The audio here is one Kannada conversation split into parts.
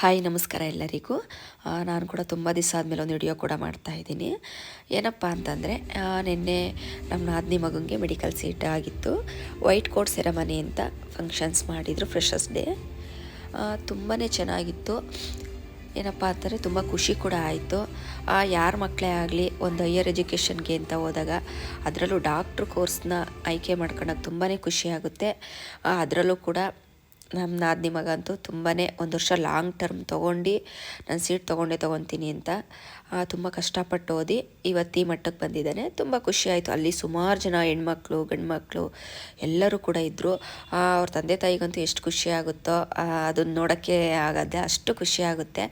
ಹಾಯ್, ನಮಸ್ಕಾರ ಎಲ್ಲರಿಗೂ. ನಾನು ಕೂಡ ತುಂಬ ದಿವಸ ಆದಮೇಲೆ ಒಂದು ವಿಡಿಯೋ ಕೂಡ ಮಾಡ್ತಾ ಇದ್ದೀನಿ. ಏನಪ್ಪ ಅಂತಂದರೆ ನಿನ್ನೆ ನಮ್ಮ ನಾದಿನಿ ಮಗನಿಗೆ ಮೆಡಿಕಲ್ ಸೀಟ್ ಆಗಿತ್ತು. ವೈಟ್ ಕೋಟ್ ಸೆರೆಮನಿ ಅಂತ ಫಂಕ್ಷನ್ಸ್ ಮಾಡಿದರು ಫ್ರೆಶರ್ಸ್ ಡೇ ತುಂಬಾ ಚೆನ್ನಾಗಿತ್ತು. ಏನಪ್ಪ ಅಂತಂದರೆ, ತುಂಬ ಖುಷಿ ಕೂಡ ಆಯಿತು. ಯಾರ ಮಕ್ಕಳೇ ಆಗಲಿ, ಒಂದು ಹೈಯರ್ ಎಜುಕೇಷನ್ಗೆ ಅಂತ ಹೋದಾಗ ಅದರಲ್ಲೂ ಡಾಕ್ಟ್ರ್ ಕೋರ್ಸ್ನ ಆಯ್ಕೆ ಮಾಡ್ಕೊಳಕ್ಕೆ ತುಂಬಾ ಖುಷಿ ಆಗುತ್ತೆ. ಅದರಲ್ಲೂ ಕೂಡ ನಮ್ಮ ನಾದಿನಿ ಮಗ ಅಂತೂ ತುಂಬಾ ಒಂದು ವರ್ಷ ಲಾಂಗ್ ಟರ್ಮ್ ತೊಗೊಂಡು, ನಾನು ಸೀಟ್ ತೊಗೊಂಡೇ ತೊಗೊತೀನಿ ಅಂತ ತುಂಬ ಕಷ್ಟಪಟ್ಟು ಓದಿ ಇವತ್ತು ಈ ಮಟ್ಟಕ್ಕೆ ಬಂದಿದ್ದಾನೆ. ತುಂಬ ಖುಷಿ ಆಯಿತು. ಅಲ್ಲಿ ಸುಮಾರು ಜನ ಹೆಣ್ಮಕ್ಳು, ಗಂಡ್ಮಕ್ಳು ಎಲ್ಲರೂ ಕೂಡ ಇದ್ದರು ಅವ್ರ ತಂದೆ ತಾಯಿಗಂತೂ ಎಷ್ಟು ಖುಷಿ ಆಗುತ್ತೋ ಅದನ್ನು ನೋಡೋಕ್ಕೆ ಆಗದೆ ಅಷ್ಟು ಖುಷಿ ಆಗುತ್ತೆ.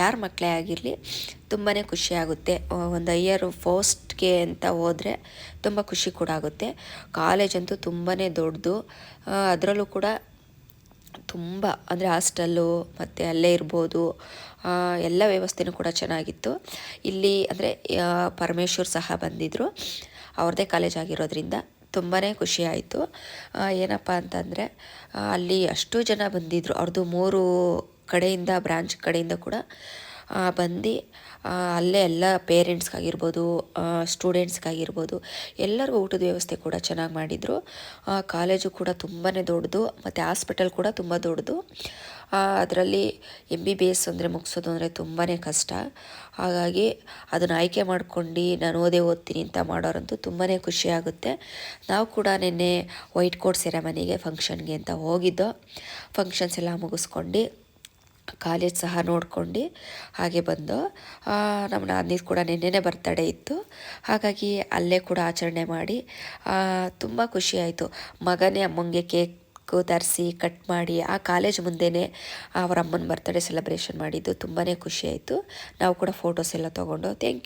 ಯಾರ ಮಕ್ಕಳೇ ಆಗಿರಲಿ ತುಂಬಾ ಖುಷಿ ಆಗುತ್ತೆ. ಒಂದು ಹೈಯರ್ ಫೋಸ್ಟ್ಗೆ ಅಂತ ಹೋದರೆ ತುಂಬ ಖುಷಿ ಕೂಡ ಆಗುತ್ತೆ. ಕಾಲೇಜಂತೂ ತುಂಬಾ ದೊಡ್ಡದು. ಅದರಲ್ಲೂ ಕೂಡ ತುಂಬ, ಅಂದರೆ ಹಾಸ್ಟೆಲ್ಲು, ಮತ್ತು ಅಲ್ಲೇ ಇರ್ಬೋದು ಎಲ್ಲ ವ್ಯವಸ್ಥೆನೂ ಕೂಡ ಚೆನ್ನಾಗಿತ್ತು. ಇಲ್ಲಿ, ಅಂದರೆ ಪರಮೇಶ್ವರ್ ಸಹ ಬಂದಿದ್ದರು ಅವ್ರದ್ದೇ ಕಾಲೇಜ್ ಆಗಿರೋದ್ರಿಂದ ತುಂಬಾ ಖುಷಿ ಆಯಿತು. ಏನಪ್ಪ ಅಂತಂದರೆ ಅಲ್ಲಿ ಅಷ್ಟು ಜನ ಬಂದಿದ್ದರು ಅವ್ರದ್ದು ಮೂರು ಕಡೆಯಿಂದ, ಬ್ರಾಂಚ್ ಕಡೆಯಿಂದ ಕೂಡ ಬಂದು ಅಲ್ಲೇ ಎಲ್ಲ ಪೇರೆಂಟ್ಸ್ಗಾಗಿರ್ಬೋದು ಸ್ಟೂಡೆಂಟ್ಸ್ಗಾಗಿರ್ಬೋದು, ಎಲ್ಲರಿಗೂ ಊಟದ ವ್ಯವಸ್ಥೆ ಕೂಡ ಚೆನ್ನಾಗಿ ಮಾಡಿದರು. ಕಾಲೇಜು ಕೂಡ ತುಂಬಾ ದೊಡ್ಡದು, ಮತ್ತು ಹಾಸ್ಪಿಟಲ್ ಕೂಡ ತುಂಬ ದೊಡ್ಡದು. ಅದರಲ್ಲಿ ಎಂ ಬಿ ಬಿ ಎಸ್ ಅಂದರೆ ಮುಗಿಸೋದು ಅಂದರೆ ತುಂಬಾ ಕಷ್ಟ. ಹಾಗಾಗಿ ಅದನ್ನು ಆಯ್ಕೆ ಮಾಡ್ಕೊಂಡು ನಾನು ಓದೇ ಓದ್ತೀನಿ ಅಂತ ಮಾಡೋರಂತೂ ತುಂಬಾ ಖುಷಿಯಾಗುತ್ತೆ ನಾವು ಕೂಡ ನಿನ್ನೆ ವೈಟ್ ಕೋಟ್ ಸೆರೆಮನಿಗೆ ಫಂಕ್ಷನ್ಗೆ ಅಂತ ಹೋಗಿದ್ದೋ ಫಂಕ್ಷನ್ಸ್ ಎಲ್ಲ ಮುಗಿಸ್ಕೊಂಡು ಕಾಲೇಜ್ ಸಹ ನೋಡ್ಕೊಂಡು ಹಾಗೆ ಬಂದು ನಮ್ಮ ನಾದಿನಿದು ಕೂಡ ನಿನ್ನೆನೇ ಬರ್ತಡೇ ಇತ್ತು. ಹಾಗಾಗಿ ಅಲ್ಲೇ ಕೂಡ ಆಚರಣೆ ಮಾಡಿ ತುಂಬ ಖುಷಿಯಾಯಿತು ಮಗನೇ ಅಮ್ಮಂಗೆ ಕೇಕ್ ತರಿಸಿ ಕಟ್ ಮಾಡಿ, ಆ ಕಾಲೇಜ್ ಮುಂದೆನೇ ಅವರ ಅಮ್ಮನ ಬರ್ತಡೇ ಸೆಲೆಬ್ರೇಷನ್ ಮಾಡಿದ್ದು ತುಂಬಾ ಖುಷಿಯಾಯಿತು ನಾವು ಕೂಡ ಫೋಟೋಸ್ ಎಲ್ಲ ತೊಗೊಂಡು ಥ್ಯಾಂಕ್ ಯು